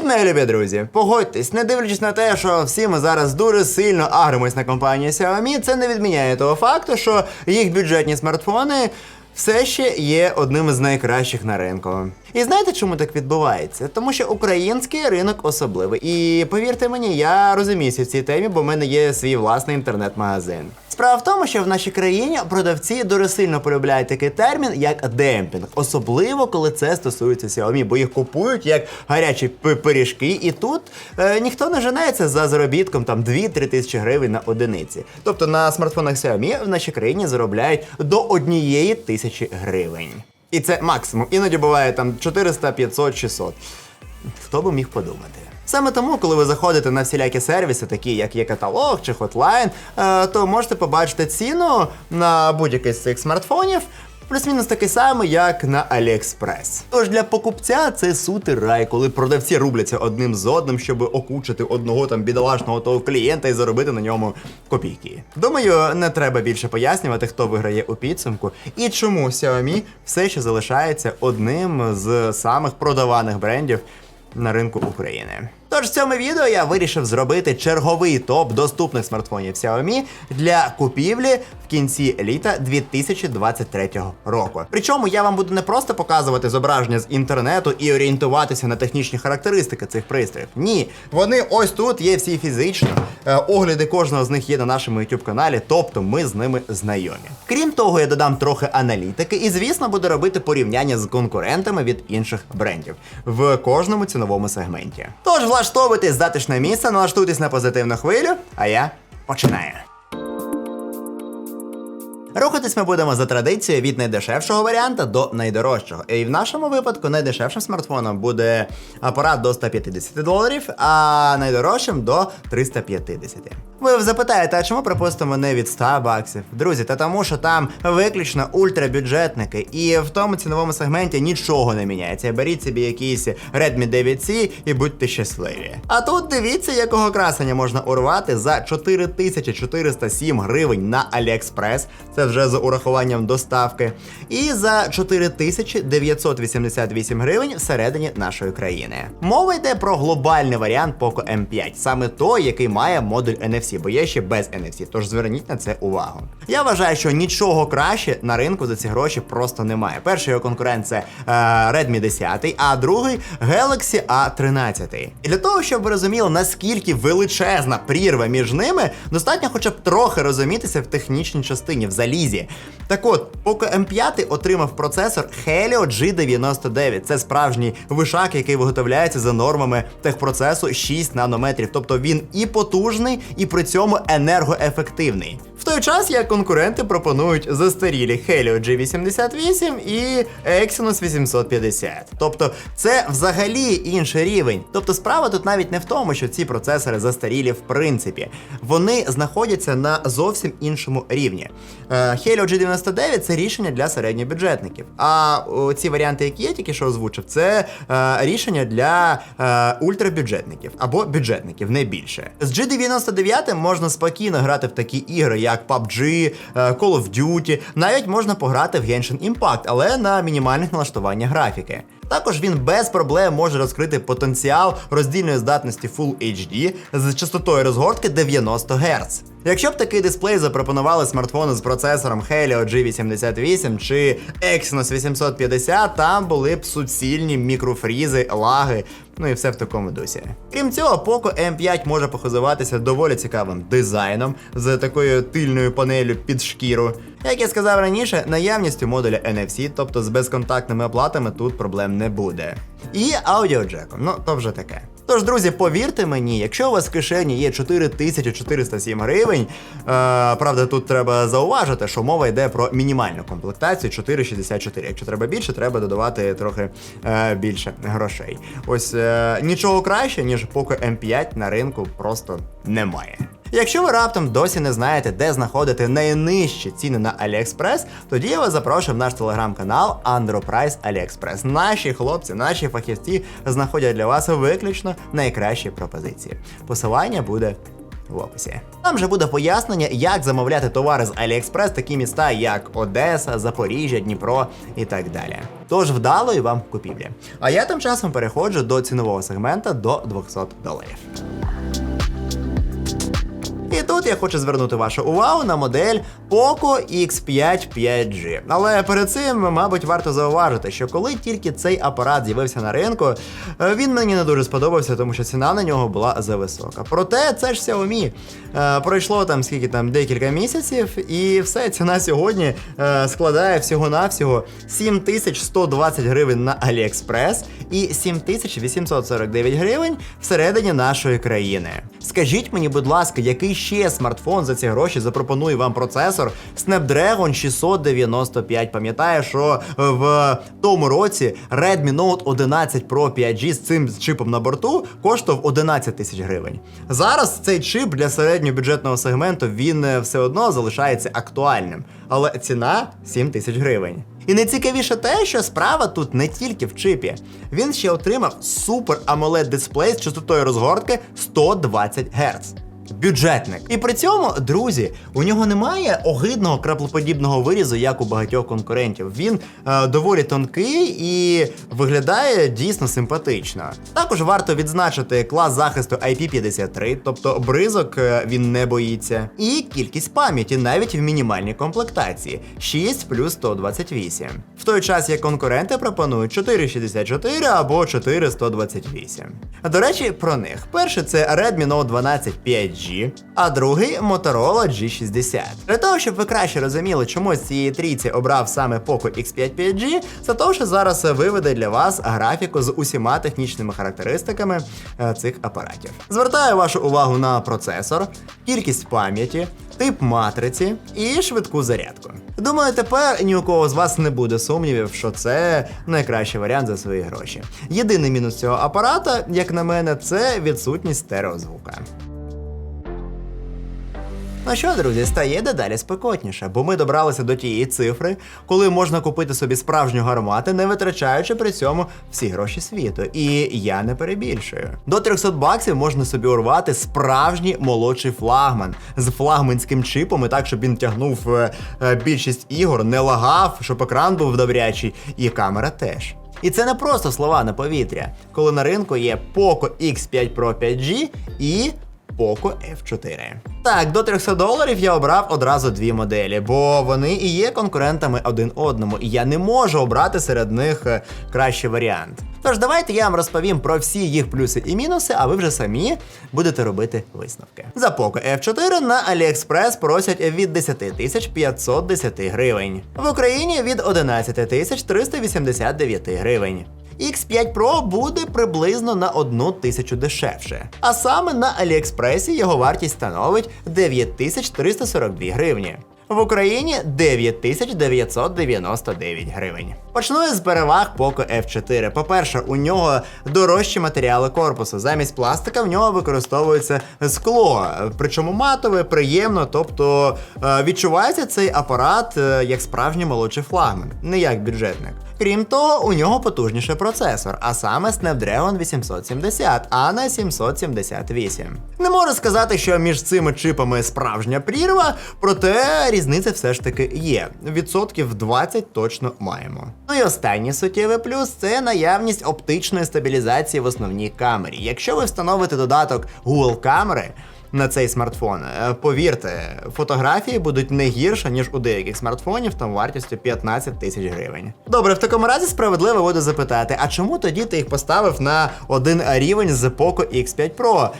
Привіт, любі друзі! Погодьтесь, не дивлячись на те, що всі ми зараз дуже сильно агримось на компанію Xiaomi, це не відміняє того факту, що їх бюджетні смартфони все ще є одним із найкращих на ринку. І знаєте, чому так відбувається? Тому що український ринок особливий. І повірте мені, я розуміюся в цій темі, бо в мене є свій власний інтернет-магазин. Справа в тому, що в нашій країні продавці дуже сильно полюбляють такий термін, як демпінг, особливо коли це стосується Xiaomi, бо їх купують як гарячі пиріжки, і тут е, ніхто не женеться за заробітком там 2-3 тисячі гривень на одиниці. Тобто на смартфонах Xiaomi в нашій країні заробляють до однієї тисячі гривень. І це максимум. Іноді буває там 400, 500, 600. Хто би міг подумати? Саме тому, коли ви заходите на всілякі сервіси, такі як є каталог чи хотлайн, е, то можете побачити ціну на будь-який з цих смартфонів. Плюс-мінус такий самий, як на AliExpress. Тож для покупця це сутий рай, коли продавці рубляться одним з одним, щоб окучити одного там бідолашного того клієнта і заробити на ньому копійки. Думаю, не треба більше пояснювати, хто виграє у підсумку і чому Xiaomi все ще залишається одним з самих продаваних брендів на ринку України. Тож в цьому відео я вирішив зробити черговий топ доступних смартфонів Xiaomi для купівлі в кінці літа 2023 року. Причому я вам буду не просто показувати зображення з інтернету і орієнтуватися на технічні характеристики цих пристроїв. Ні, вони ось тут є всі фізично. Е, Огляди кожного з них є на нашому YouTube каналі, тобто ми з ними знайомі. Крім того, я додам трохи аналітики і, звісно, буду робити порівняння з конкурентами від інших брендів в кожному ціновому сегменті. Тож влаштовуйтесь в затишне місце, налаштуйтесь на позитивну хвилю, а я починаю. Рухатись ми будемо за традицією від найдешевшого варіанта до найдорожчого. І в нашому випадку найдешевшим смартфоном буде апарат до 150 доларів, а найдорожчим до 350. Ви запитаєте, а чому припустимо не від 100 баксів? Друзі, та тому, що там виключно ультрабюджетники, і в тому ціновому сегменті нічого не міняється. Беріть собі якийсь Redmi 9C і будьте щасливі. А тут дивіться, якого красення можна урвати за 4407 гривень на AliExpress. Це вже з урахуванням доставки. І за 4988 гривень всередині нашої країни. Мова йде про глобальний варіант Poco M5, саме той, який має модуль NFC, бо є ще без NFC, тож зверніть на це увагу. Я вважаю, що нічого краще на ринку за ці гроші просто немає. Перший його конкурент це е, Redmi 10, а другий Galaxy A13. І для того, щоб ви розуміли, наскільки величезна прірва між ними, достатньо хоча б трохи розумітися в технічній частині, в залізі. Так от, Poco M5 отримав процесор Helio G99. Це справжній вишак, який виготовляється за нормами техпроцесу 6 нанометрів. Тобто він і потужний, і при цьому енергоефективний. Той час як конкуренти пропонують застарілі Helio G88 і Exynos 850. Тобто це взагалі інший рівень. Тобто справа тут навіть не в тому, що ці процесори застарілі в принципі. Вони знаходяться на зовсім іншому рівні. Е, Helio G99 це рішення для середньобюджетників. А ці варіанти, які я тільки що озвучив, це е, рішення для е, ультрабюджетників або бюджетників, не більше. З G99 можна спокійно грати в такі ігри, як PUBG, е, Call of Duty, навіть можна пограти в Genshin Impact, але на мінімальних налаштуваннях графіки. Також він без проблем може розкрити потенціал роздільної здатності Full HD з частотою розгортки 90 Гц. Якщо б такий дисплей запропонували смартфони з процесором Helio G88 чи Exynos 850, там були б суцільні мікрофрізи, лаги, ну і все в такому дусі. Крім цього, Poco M5 може похизуватися доволі цікавим дизайном з такою тильною панелю під шкіру. Як я сказав раніше, наявністю модуля NFC, тобто з безконтактними оплатами, тут проблем не буде. І аудіоджеком, ну то вже таке. Тож, друзі, повірте мені, якщо у вас в кишені є 4407 гривень, е, правда, тут треба зауважити, що мова йде про мінімальну комплектацію 464. Якщо треба більше, треба додавати трохи е, більше грошей. Ось е, нічого краще, ніж Poco M5 на ринку просто немає. Якщо ви раптом досі не знаєте, де знаходити найнижчі ціни на AliExpress, тоді я вас запрошую в наш телеграм-канал Androprice AliExpress. Наші хлопці, наші фахівці знаходять для вас виключно найкращі пропозиції. Посилання буде в описі. Там же буде пояснення, як замовляти товари з AliExpress, такі міста, як Одеса, Запоріжжя, Дніпро і так далі. Тож вдалої вам купівлі. А я тим часом переходжу до цінового сегмента до 200 доларів. Я хочу звернути вашу увагу на модель Poco X5 5G. Але перед цим, мабуть, варто зауважити, що коли тільки цей апарат з'явився на ринку, е, він мені не дуже сподобався, тому що ціна на нього була зависока. Проте це ж Xiaomi. Е, Пройшло там скільки там декілька місяців, і все, ціна сьогодні е, складає всього-навсього 7120 гривень на AliExpress і 7849 гривень всередині нашої країни. Скажіть мені, будь ласка, який ще смартфон за ці гроші запропонує вам процесор Snapdragon 695? Пам'ятаю, що в тому році Redmi Note 11 Pro 5G з цим чипом на борту коштував 11 тисяч гривень. Зараз цей чип для середньобюджетного сегменту він е, все одно залишається актуальним, але ціна 7 тисяч гривень. І найцікавіше те, що справа тут не тільки в чипі. Він ще отримав супер AMOLED дисплей з частотою розгортки 120 Гц. Бюджетник. І при цьому, друзі, у нього немає огидного краплоподібного вирізу, як у багатьох конкурентів. Він е, доволі тонкий і виглядає дійсно симпатично. Також варто відзначити клас захисту IP53, тобто бризок е, він не боїться, і кількість пам'яті навіть в мінімальній комплектації 6 плюс 128. Той час як конкуренти пропонують 464 або 4128. До речі, про них. Перший це Redmi Note 12 5G, а другий Motorola G60. Для того, щоб ви краще розуміли, чому з цієї трійці обрав саме Poco X5 5G, це зараз виведе для вас графіку з усіма технічними характеристиками е, цих апаратів. Звертаю вашу увагу на процесор, кількість пам'яті, тип матриці і швидку зарядку. Думаю, тепер ні у кого з вас не буде сумнівів, що це найкращий варіант за свої гроші. Єдиний мінус цього апарата, як на мене, це відсутність стереозвука. Ну що, друзі, стає дедалі спекотніше, бо ми добралися до тієї цифри, коли можна купити собі справжню гармати, не витрачаючи при цьому всі гроші світу. І я не перебільшую. До 300 баксів можна собі урвати справжній молодший флагман з флагманським чипом, і так, щоб він тягнув е, е, більшість ігор, не лагав, щоб екран був добрячий, і камера теж. І це не просто слова на повітря, коли на ринку є Poco X5 Pro 5G і Poco F4. Так, до 300 доларів я обрав одразу дві моделі, бо вони і є конкурентами один одному, і я не можу обрати серед них е, кращий варіант. Тож давайте я вам розповім про всі їх плюси і мінуси, а ви вже самі будете робити висновки. За Poco F4 на AliExpress просять від 10 тисяч 510 гривень. В Україні від 11 тисяч 389 гривень. X5 Pro буде приблизно на 1 тисячу дешевше. А саме на Аліекспресі його вартість становить 9342 гривні. В Україні 9999 гривень. Почну з переваг Poco F4. По-перше, у нього дорожчі матеріали корпусу. Замість пластика в нього використовується скло, причому матове, приємно, тобто е, відчувається цей апарат е, як справжній молодший флагман, не як бюджетник. Крім того, у нього потужніший процесор, а саме Snapdragon 870, а не 778. Не можу сказати, що між цими чипами справжня прірва, проте різниця все ж таки є. Відсотків 20 точно маємо. Ну і останній суттєвий плюс це наявність оптичної стабілізації в основній камері. Якщо ви встановите додаток Google камери, на цей смартфон. Е, Повірте, фотографії будуть не гірше, ніж у деяких смартфонів там вартістю 15 тисяч гривень. Добре, в такому разі справедливо буду запитати, а чому тоді ти їх поставив на один рівень з Poco X5 Pro?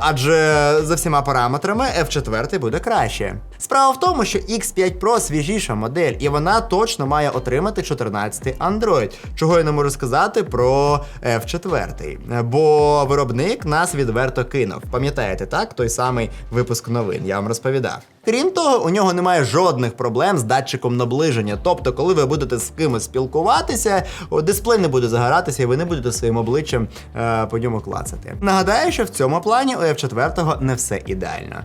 Адже за всіма параметрами F4 буде краще. Справа в тому, що X5 Pro свіжіша модель, і вона точно має отримати 14 Android, чого я не можу сказати про F4. Бо виробник нас відверто кинув. Пам'ятаєте, так? Той самий випуск новин, я вам розповідав. Крім того, у нього немає жодних проблем з датчиком наближення. Тобто, коли ви будете з кимось спілкуватися, дисплей не буде загоратися, і ви не будете своїм обличчям е, по ньому клацати. Нагадаю, що в цьому плані у F4 не все ідеально.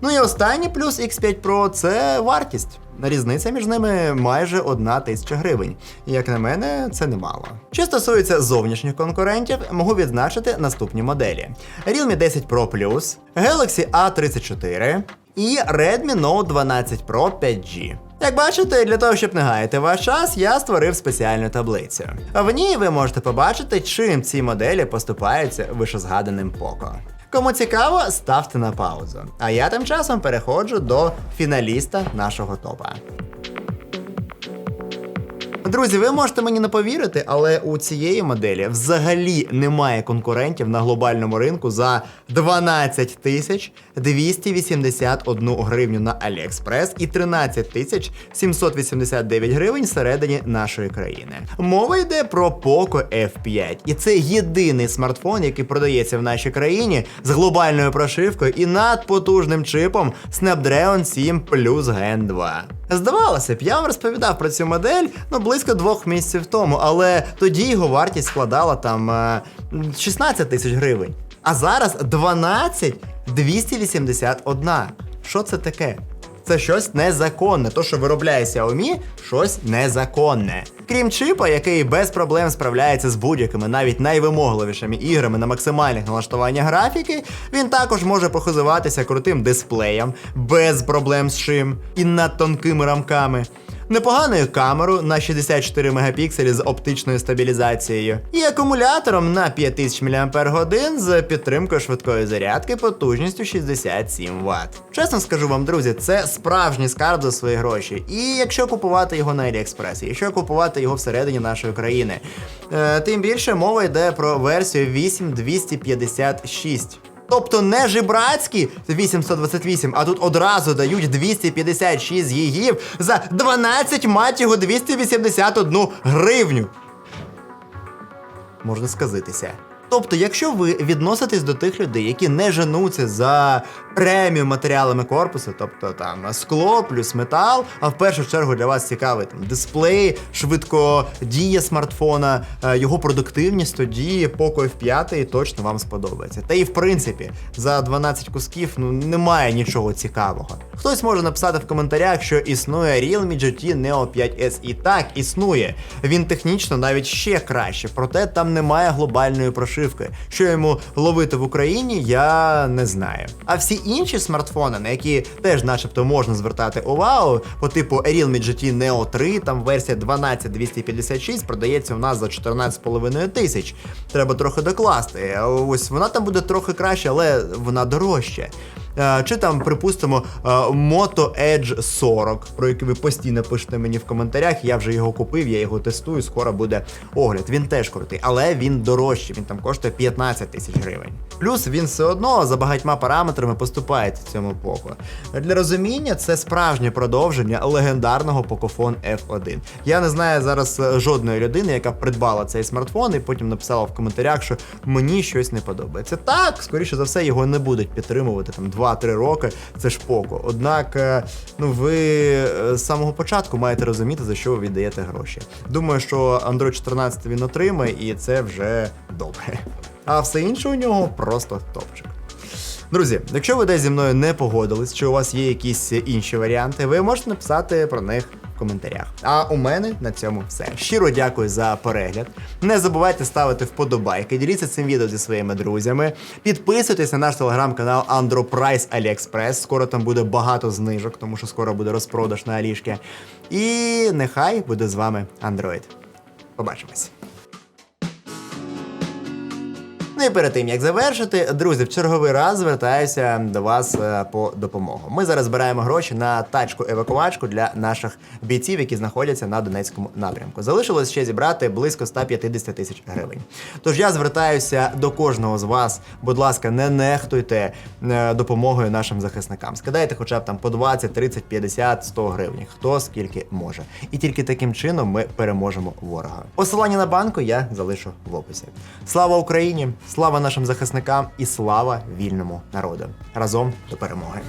Ну і останній плюс X5 Pro це вартість. Різниця між ними майже одна тисяча гривень. Як на мене, це немало. Що стосується зовнішніх конкурентів, можу відзначити наступні моделі: Realme 10 Pro Plus, Galaxy A34 і Redmi Note 12 Pro 5G. Як бачите, для того, щоб не гаяти ваш час, я створив спеціальну таблицю. В ній ви можете побачити, чим ці моделі поступаються вишезгаданим Poco. Кому цікаво, ставте на паузу. А я тим часом переходжу до фіналіста нашого топа. Друзі, ви можете мені не повірити, але у цієї моделі взагалі немає конкурентів на глобальному ринку за 12 тисяч 281 гривню на AliExpress і 13 тисяч 789 гривень всередині нашої країни. Мова йде про Poco F5, і це єдиний смартфон, який продається в нашій країні з глобальною прошивкою і надпотужним чипом Snapdragon 7 Plus Gen 2. Здавалося б, я вам розповідав про цю модель ну близько двох місяців тому, але тоді його вартість складала там е, 16 тисяч гривень. А зараз 12 281. Що це таке? Це щось незаконне. То, що виробляє Xiaomi, щось незаконне. Крім чипа, який без проблем справляється з будь-якими, навіть найвимогливішими іграми на максимальних налаштуваннях графіки, він також може похизуватися крутим дисплеєм, без проблем з шим і над тонкими рамками. Непоганою камерою на 64 мегапікселі з оптичною стабілізацією, і акумулятором на 5000 мАч з підтримкою швидкої зарядки потужністю 67 Вт. Чесно скажу вам, друзі, це справжній скарб за свої гроші. І якщо купувати його на AliExpress, якщо купувати його всередині нашої країни, е, тим більше мова йде про версію 8256. Тобто не жебрацькі 828, а тут одразу дають 256 гігів за 12 мать його 281 гривню. Можна сказитися. Тобто, якщо ви відноситесь до тих людей, які не женуться за преміум матеріалами корпусу, тобто там скло плюс метал, а в першу чергу для вас цікавий там дисплей, швидко дія смартфона, е, його продуктивність, тоді Poco F5 точно вам сподобається. Та і в принципі, за 12 кусків ну немає нічого цікавого. Хтось може написати в коментарях, що існує Realme GT Neo 5S. І так, існує. Він технічно навіть ще краще, проте там немає глобальної прошивки. Що йому ловити в Україні, я не знаю. А всі інші смартфони, на які теж, начебто, можна звертати увагу, по типу Realme GT Neo 3, там версія 12256 продається у нас за 14,5 тисяч. Треба трохи докласти. Ось вона там буде трохи краще, але вона дорожча. Е, Чи там, припустимо, е, Moto Edge 40, про який ви постійно пишете мені в коментарях. Я вже його купив, я його тестую, скоро буде огляд. Він теж крутий, але він дорожчий, він там коштує 15 тисяч гривень. Плюс він все одно за багатьма параметрами поступається цьому Poco. Для розуміння, це справжнє продовження легендарного Pocophone F1. Я не знаю зараз е, жодної людини, яка придбала цей смартфон і потім написала в коментарях, що мені щось не подобається. Так, скоріше за все, його не будуть підтримувати там 2-3 роки. Це Poco. Однак, е, ну ви е, з самого початку маєте розуміти, за що ви віддаєте гроші. Думаю, що Android 14 він отримає, і це вже добре. А все інше у нього просто топчик. Друзі, якщо ви десь зі мною не погодились, чи у вас є якісь інші варіанти, ви можете написати про них коментарях. А у мене на цьому все. Щиро дякую за перегляд. Не забувайте ставити вподобайки, діліться цим відео зі своїми друзями. Підписуйтесь на наш телеграм-канал AndroPrice AliExpress. Скоро там буде багато знижок, тому що скоро буде розпродаж на Алішки. І нехай буде з вами Android. Побачимось. Ну і перед тим як завершити, друзі, в черговий раз звертаюся до вас е, по допомогу. Ми зараз збираємо гроші на тачку евакуачку для наших бійців, які знаходяться на Донецькому напрямку. Залишилось ще зібрати близько 150 тисяч гривень. Тож я звертаюся до кожного з вас. Будь ласка, не нехтуйте е, допомогою нашим захисникам. Скидайте хоча б там по 20, 30, 50, 100 гривень. Хто скільки може. І тільки таким чином ми переможемо ворога. Посилання на банку я залишу в описі. Слава Україні! Слава нашим захисникам і слава вільному народу! Разом до перемоги!